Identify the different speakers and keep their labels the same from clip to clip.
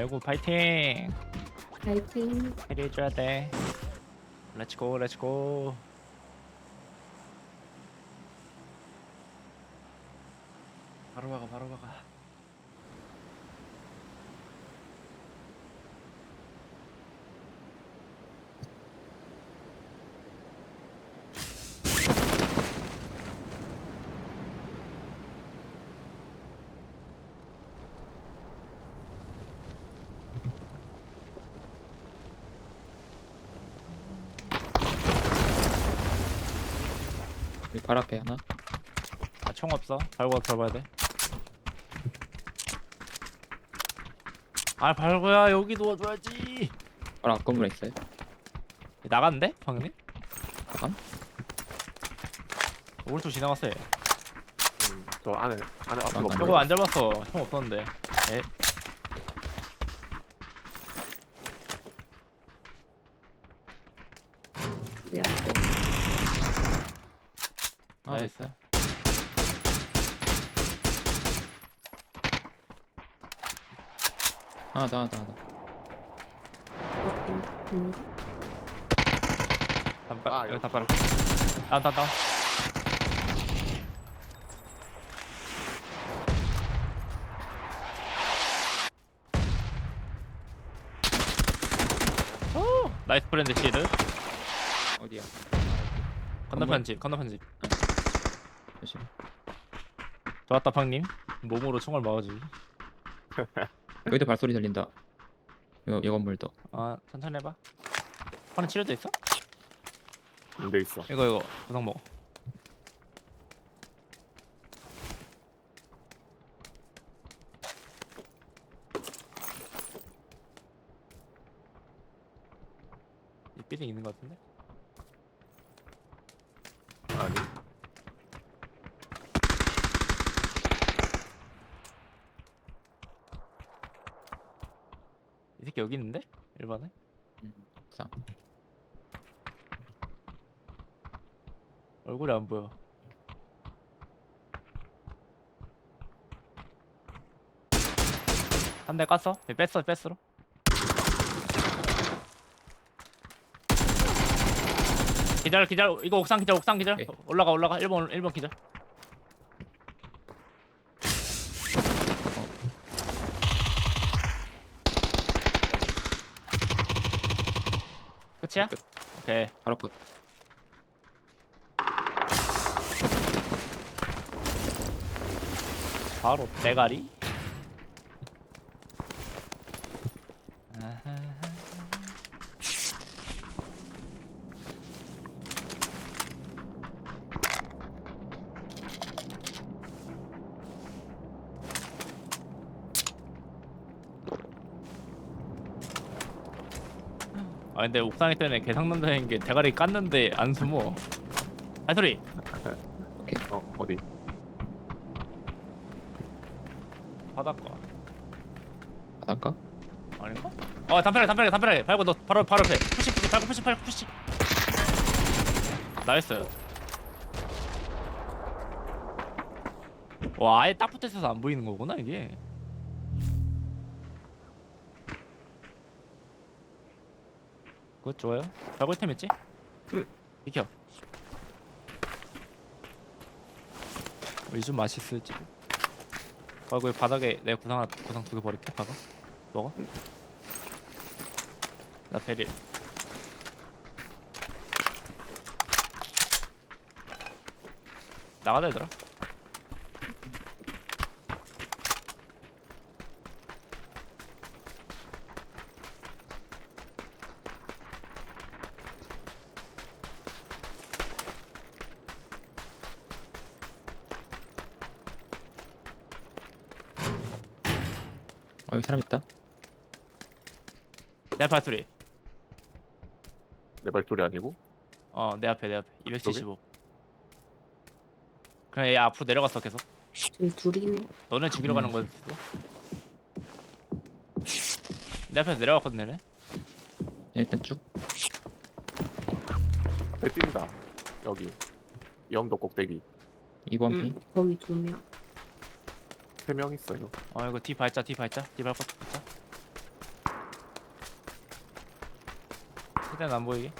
Speaker 1: 배구 파이팅.
Speaker 2: 파이팅.
Speaker 1: 해리해줘야 돼. 렛츠고 렛츠고 바로 가가 바로 가가
Speaker 3: 여기 발 앞에 하나
Speaker 1: 아 총 없어 발고 들어봐야 돼 아, 발고야 여기 도와줘야지.
Speaker 3: 바로 앞 건물에 있어요
Speaker 1: 나갔는데, 방금?
Speaker 3: 나간?
Speaker 1: 오른쪽 지나갔어요.
Speaker 4: 음, 저 안에 안에 앞에
Speaker 3: 안
Speaker 4: 없어.
Speaker 1: 저거 안 잡았어. 총 없었는데. 에?
Speaker 2: 네.
Speaker 3: 아
Speaker 1: 나이스.
Speaker 3: 하나 더 하나 더 하나 더.
Speaker 4: 아.
Speaker 1: 다운 다운 다운. 오, 나이스 브랜드 시드.
Speaker 3: 어디야
Speaker 1: 건너편 집, 건너편 집.
Speaker 3: 조심
Speaker 1: 좋았다, 팡님. 몸으로 총알 막아주기.
Speaker 3: 여기도 발소리 들린다 요, 요 건물도
Speaker 1: 아, 천천히 해봐. 하나 치료돼 있어?
Speaker 4: 돼 있어.
Speaker 1: 이거 이거 구상 먹어. 이 빌딩 있는 것 같은데? 이 새끼 여기 있는데? 1번에?
Speaker 3: 음, 상
Speaker 1: 얼굴이 안 보여. 한 대 깠어? 얘 뺐어, 뺐어. 기다려, 기다려. 이거 옥상 기다려, 옥상 기다려.
Speaker 3: 오케이.
Speaker 1: 올라가, 올라가. 1번, 1번 기다 끝이야?
Speaker 3: 끝.
Speaker 1: 오케이.
Speaker 3: 바로 끝
Speaker 1: 바로 대가리. 아 근데 옥상에 때문에 개상난다는 게 대가리 깠는데 안 숨어. 한 소리.
Speaker 4: 어 어디?
Speaker 1: 바닷가.
Speaker 3: 바닷가?
Speaker 1: 아닌가? 어 담벼락 담벼락 담벼락 밟고 너 바로 바로 앞에 푸시 푸시 밟고 푸시 밟고 푸시 나이스 와 아예 딱 붙어있어서 안 보이는 거구나 이게 그것 좋아요? 밟을 템 있지? 비켜. 요즘 맛있을지. 아 이거 바닥에 내 구상 하나 구상 두 개 버릴게 봐봐 먹어? 나 베릴 나가자 얘들아
Speaker 3: 사람 있다
Speaker 1: 내 발소리
Speaker 4: 내 발소리 아니고?
Speaker 1: 어 내 앞에 내 앞에 275 그냥 얘 앞으로 내려갔어 계속
Speaker 2: 저기 둘이네.
Speaker 1: 너네 죽이러 가는 거였어 내 앞에서 내려갔거든 얘네
Speaker 3: 일단
Speaker 4: 쭉배 뛴다. 여기. 영도 꼭대기.
Speaker 3: 2번
Speaker 2: 응,
Speaker 3: 핑
Speaker 2: 거기 두 명.
Speaker 4: 세 명 있어요.
Speaker 1: 어 이거 뒤 발자 뒤 발자 뒤 발자 뒤 발자 일단 안 보이게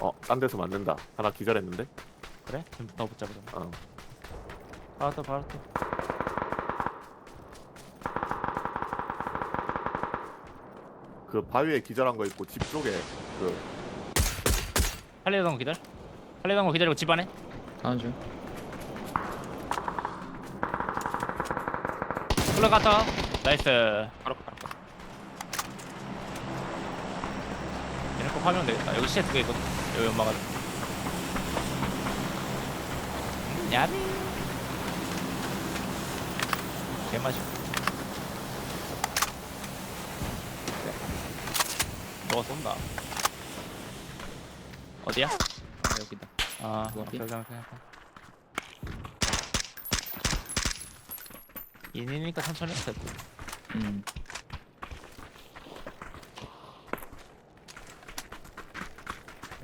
Speaker 4: 어, 딴 데서 맞는다. 하나 기절했는데.
Speaker 1: 그래? 좀 더 붙잡아 좀
Speaker 4: 어.
Speaker 1: 바로 또 바로 또
Speaker 4: 그 바위에 기절한 거 있고 집 쪽에 그
Speaker 1: 할리던 거 기다려 할리던 거 기다리고 집 안에
Speaker 3: 다음 중
Speaker 1: 올라갔다 나이스.
Speaker 3: 바로 바로 바로.
Speaker 1: 얘네 꼭 하면 되겠다. 여기 시체 두개 있거든. 여기 연마가 음, 야미 개맛있어. 너가 쏜다. 어디야?
Speaker 3: 아, 여기다.
Speaker 1: 아
Speaker 3: 그거
Speaker 1: 오케이
Speaker 3: 어디?
Speaker 1: 인이니까 천천히 해도 돼
Speaker 3: 음.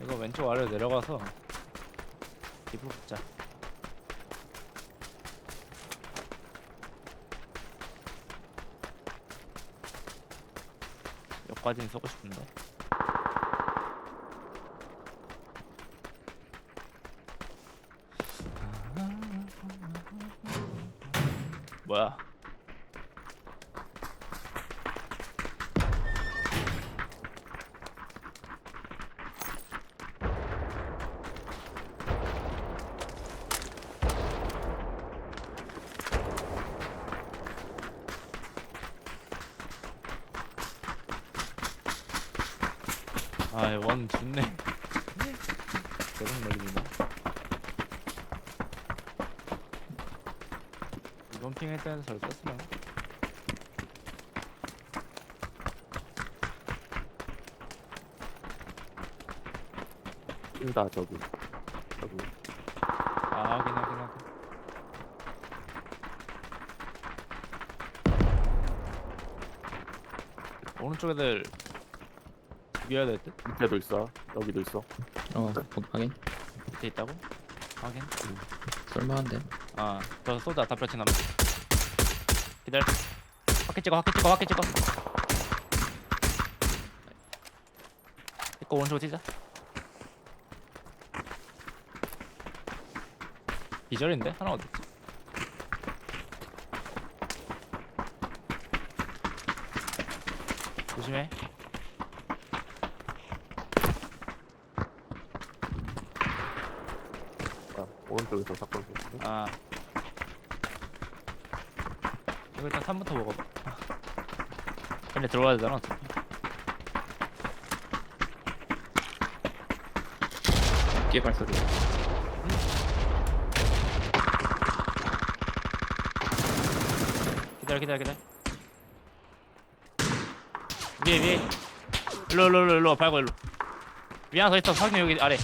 Speaker 1: 이거 왼쪽 아래로 내려가서 입으로 붙자. 여기까지는 쏘고 싶은데 뭐야? 아원 좋네. 계속 멀리네 때는 잘 썼으면
Speaker 4: 뛴다 저기. 저기.
Speaker 1: 아 하긴 하긴 하긴 오른쪽 애들 죽여야 될 듯?
Speaker 4: 밑에도 있어. 여기도 있어.
Speaker 3: 어 확인.
Speaker 1: 밑에 있다고? 확인.
Speaker 3: 쏠만한데
Speaker 1: 아저 쏘자 답변치 남지 기다려. 확해 찍어 확해 찍어 확해 찍어. 이거 오른쪽 뛰자. 기절인데? 하나 어딨지? 조심해
Speaker 4: 아, 오른쪽에서 사건 쏘고
Speaker 1: 아. 이거 일단 3부터 먹어봐 근데 들어가야 되잖아 어차피.
Speaker 3: 뒤에 발소리.
Speaker 1: 기다려 기다려 기다려. 위에 위에. 일로 일로 일로 일로 밟고 일로. 위 하나 더 있어. 확인 여기 아래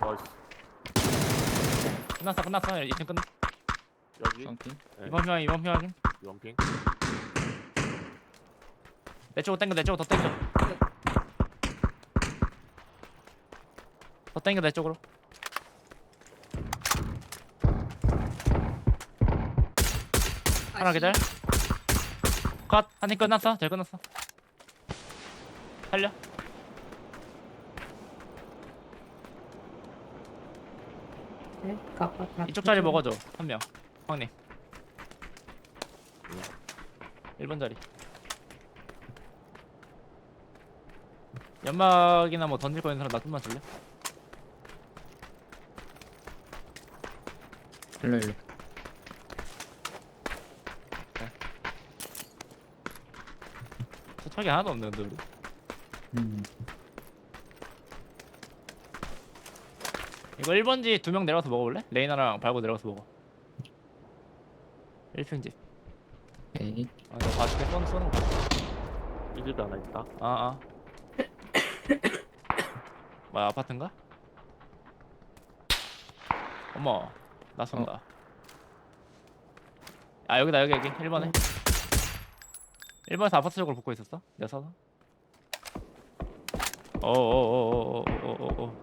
Speaker 4: 나이스
Speaker 1: 끝났어 끝났어. 2층 끝.
Speaker 4: 여기? 네.
Speaker 1: 이번 편 이번 편
Speaker 4: 유원핑.
Speaker 1: 내 쪽으로 당겨 내 쪽으로 더 당겨. 더 당겨 내 쪽으로. 하나 기다려. 컷한팀 끝났어. 잘 끝났어. 살려
Speaker 2: 네, 가봐.
Speaker 1: 이쪽 자리 먹어줘 한명. 형님. 1번 자리. 연막이나 뭐 던질 거 있는 사람 나 좀만 줄래?
Speaker 3: 일로 일로.
Speaker 1: 수척이 하나도 없네 근데 우리.
Speaker 3: 음
Speaker 1: 이거 1번지 두 명 내려가서 먹어볼래? 레이나랑 밟고 내려가서 먹어. 1평집.
Speaker 3: 오케이.
Speaker 1: 아 이거 봐줄게. 쏘는, 쏘는 거 봐줄게
Speaker 4: 이 집에 하나 있다.
Speaker 1: 아아. 뭐야 아파트인가? 어머 나 쏜다. 아 여기다 여기 여기. 1번에. 1번에서 아파트 쪽으로 붙고 있었어? 내가 서서 어어어어어어어어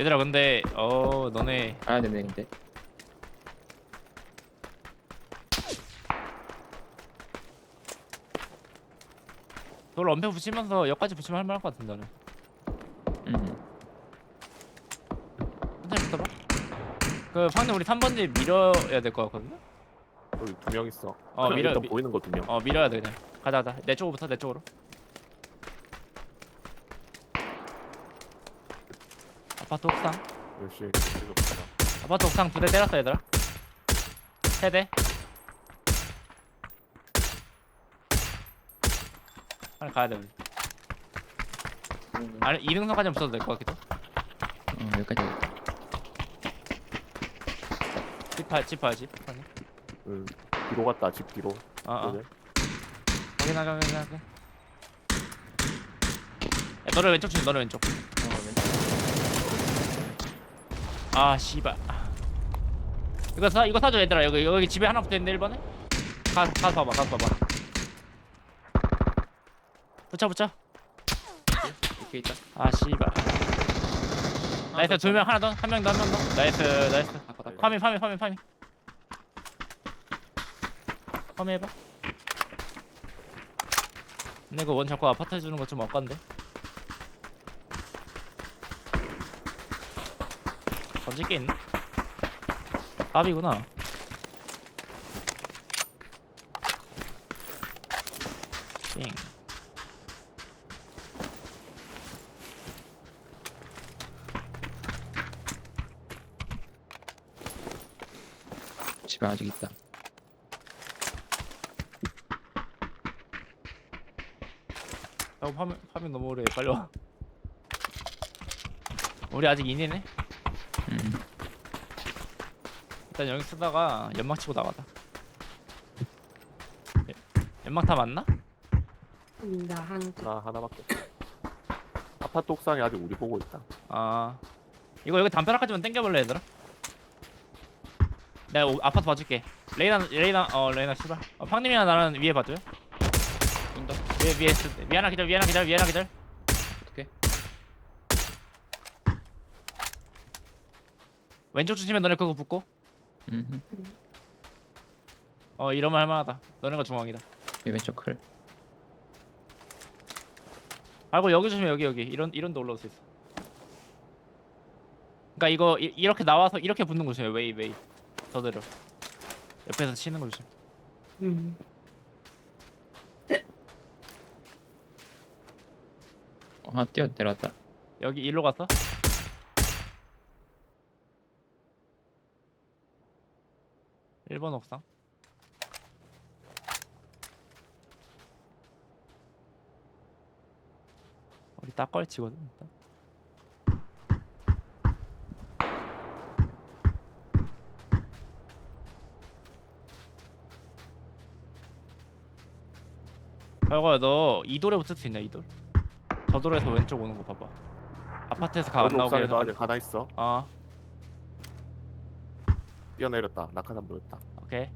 Speaker 1: 얘들아 근데 어 너네
Speaker 3: 가야 되네 근데
Speaker 1: 돌 엄폐 붙이면서 여까지 붙이면 할 만할 것 같은데 너는...
Speaker 3: 음.
Speaker 1: 천천히 붙어봐 그 방금 우리 3번지 밀어야 될 것 같거든요?
Speaker 4: 여기 두 명 있어.
Speaker 1: 어, 밀어,
Speaker 4: 일단
Speaker 1: 미-
Speaker 4: 보이는 거 두 명.
Speaker 1: 어 밀어야 돼 그냥 가자 가자 내 쪽으로부터 내 쪽으로 아파트 옥상
Speaker 4: 역시.
Speaker 1: 아파트 옥상 두 대 때렸어 얘들아 세대 빨리 가야 돼 우리 아니 이등선까지 붙어도 될 것 같기도
Speaker 3: 어, 여기까지 오겠다.
Speaker 1: 집 봐, 집 아니
Speaker 4: 응. 뒤로 갔다 집 뒤로.
Speaker 1: 어어
Speaker 4: 그래.
Speaker 1: 확인하게 확인하게 야 너네 왼쪽 치
Speaker 3: 어, 왼쪽.
Speaker 1: 아 씨발. 이거 사 이거 사줘 얘들아. 여기 여기 집에 하나 붙어있는데 1번에? 가 가서 봐봐 가서 봐봐. 붙여 붙여.
Speaker 3: 이렇게 있다.
Speaker 1: 아 씨발. 나이스 두 명 하나 더. 한 명 더 한 명 더. 나이스 나이스.
Speaker 3: 아까 다
Speaker 1: 파밍 파밍 파밍 파밍. 파밍 해봐. 근데 이거 원 자꾸 아파트 해주는 거좀 억간데 던질 게 있나? 까비구나 띵
Speaker 3: 집에 아직 있다.
Speaker 1: 야, 파밍, 파밍 너무 오래 빨리 와 우리 아직 인이네
Speaker 3: 음.
Speaker 1: 일단 여기 쓰다가 연막 치고 나가자 예, 연막 다 맞나?
Speaker 2: 나한 개.
Speaker 4: 나 하나밖에. 없어. 아파트 옥상에 아직 우리 보고 있다.
Speaker 1: 아 이거 여기 담벼락까지만 당겨볼래 얘들아? 내가 오- 아파트 봐줄게 레이나 레이나 어 레이나 씨발 어, 팡님이나 나는 위에 봐줘요
Speaker 3: 쏜다.
Speaker 1: 위에 위에 있을 때 위하나 기절 위하나 기절 위하나 기절
Speaker 3: 어떻게?
Speaker 1: 왼쪽 조심해 너네 그거 붙고
Speaker 3: 음.
Speaker 1: 어 이러면 할만하다 너네가 중앙이다
Speaker 3: 이 왼쪽 클.
Speaker 1: 알고 여기 조심해 여기 여기 이런 이런 데 올라올 수 있어 그러니까 이거 이, 이렇게 나와서 이렇게 붙는 거 조심해 웨이 웨이 저대로 옆에서 치는 거 조심
Speaker 2: 음.
Speaker 3: 어, 하나 뛰어 내려왔다.
Speaker 1: 여기 일로 갔어? 일번 옥상 우리 딱 걸치거든 일단 별거야 너 이돌에 붙을 수 있냐 이돌? 저 돌에서 왼쪽 오는 거 봐봐 아파트에서 가 안 나오게
Speaker 4: 옥상에도
Speaker 1: 해서
Speaker 4: 아직 하나 있어.
Speaker 1: 아
Speaker 4: 뛰어내렸다. 낙하산 보였다.
Speaker 1: 오케이.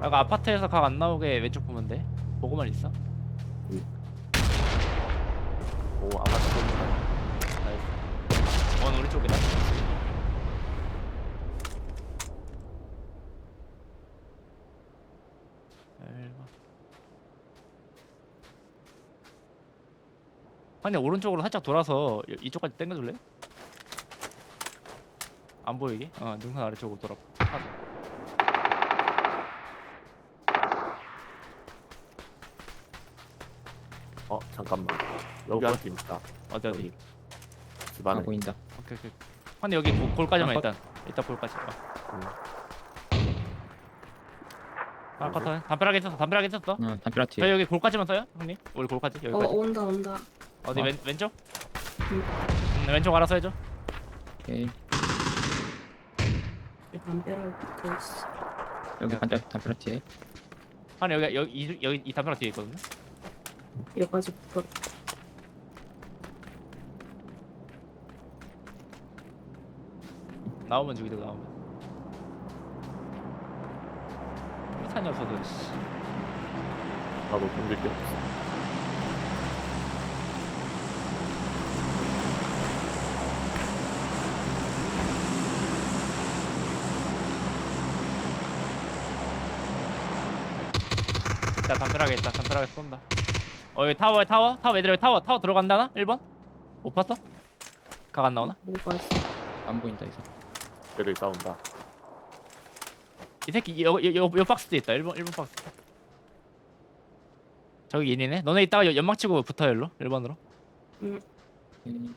Speaker 1: 아까 아파트에서 각 안 나오게 왼쪽 보면 돼. 보고만 있어?
Speaker 4: 오 아파트 보인다.
Speaker 1: 나이스. 원 우리 쪽이다 일번. 아니 오른쪽으로 살짝 돌아서 이- 이쪽까지 당겨줄래? 안 보이게? 어 능선 아래쪽으로 돌아
Speaker 4: 어 잠깐만. 여기
Speaker 1: 어,
Speaker 4: 한팀 있다.
Speaker 1: 어디 어디
Speaker 4: 여기.
Speaker 3: 집아
Speaker 4: 안에.
Speaker 3: 보인다.
Speaker 1: 오케이 오케이 근데 여기 골- 골까지만
Speaker 3: 아,
Speaker 1: 일단 일단 골까지 어.
Speaker 4: 응.
Speaker 1: 아컷 담벼락에 있었어 담벼락에 있었어
Speaker 3: 어, 담벼락
Speaker 1: 저희
Speaker 3: 뒤에.
Speaker 1: 여기 골까지만 써요 형님 우리 골까지
Speaker 2: 어
Speaker 1: 여기까지
Speaker 2: 온다 온다.
Speaker 1: 어디
Speaker 3: 어.
Speaker 1: 왼, 왼쪽?
Speaker 2: 응.
Speaker 1: 음, 왼쪽 알아서 해줘
Speaker 3: 오케이.
Speaker 2: 담벼락 붙어 있어.
Speaker 3: 여기 반대 담벼락 뒤에.
Speaker 1: 아니 여기 여기 이, 여기 이 담벼락 뒤에 있거든요
Speaker 2: 여기까지 붙어.
Speaker 1: 나오면 죽이고 나오면 탄이 없어서 씨.
Speaker 4: 나도 던질 게 없어.
Speaker 1: 있다 담벼락에 있다. 담벼락에 쏜다. 어 여기 타워에 타워? 타워 애들 여기 타워. 타워 들어간다 나? 1번? 못 봤어? 각 안 나오나?
Speaker 3: 안 보인다 이제.
Speaker 4: 애들 싸운다.
Speaker 1: 이 새끼 여여 여 박스도 있다. 1번 1번 박스. 저기 얘니네? 너네 이따가 연- 연막 치고 붙어 일로. 1번으로.
Speaker 3: 오케이.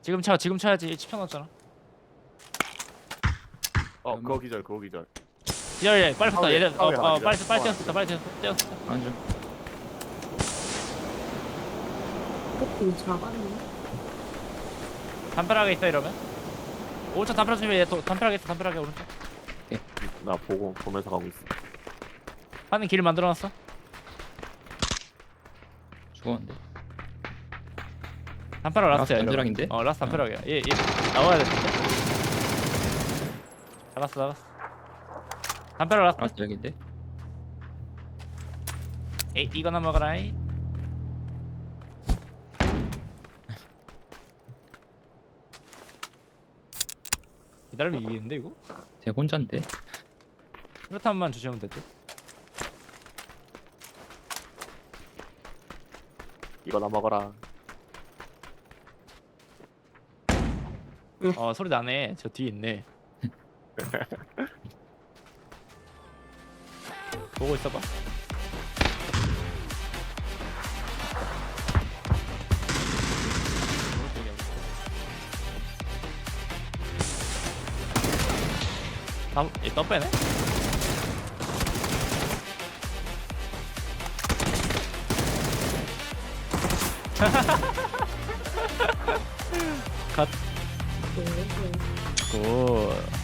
Speaker 1: 지금 쳐 지금 쳐야지. 10초 남았잖아.
Speaker 4: 어 그거 기절 그거 기절.
Speaker 1: 야야 빨리 붙어 얘들 어, 어. 빨리 빨리
Speaker 4: 타워에
Speaker 1: 뛰었어 빨리 뛰었어 뛰었어
Speaker 3: 안중.
Speaker 2: 조금 작았네.
Speaker 1: 담벼락에 있어 이러면 오른쪽 담벼락 주면 담벼락에 있어 담벼락에 오른쪽
Speaker 4: 나 보고 보면서 가고 있어.
Speaker 1: 하는 길을 만들어놨어
Speaker 3: 죽었는데.
Speaker 1: 담벼락 라스트야
Speaker 3: 라스트. 담벼락인데?
Speaker 1: 어 라스트 담벼락이야 얘, 얘 나와야 돼 잡았어 잡았어 담벼락 라스트
Speaker 3: 라스트 여기인데.
Speaker 1: 에이 이거나 먹어라이 기다리면 이기는데 이거?
Speaker 3: 제 혼자인데.
Speaker 1: 수류탄만 주시면 되지
Speaker 4: 이거나 먹어라.
Speaker 1: 어 소리 나네 저 뒤에 있네 보고 있어봐. 다음 얘떠 빼네? 갓.
Speaker 2: 네, 네.
Speaker 1: 굿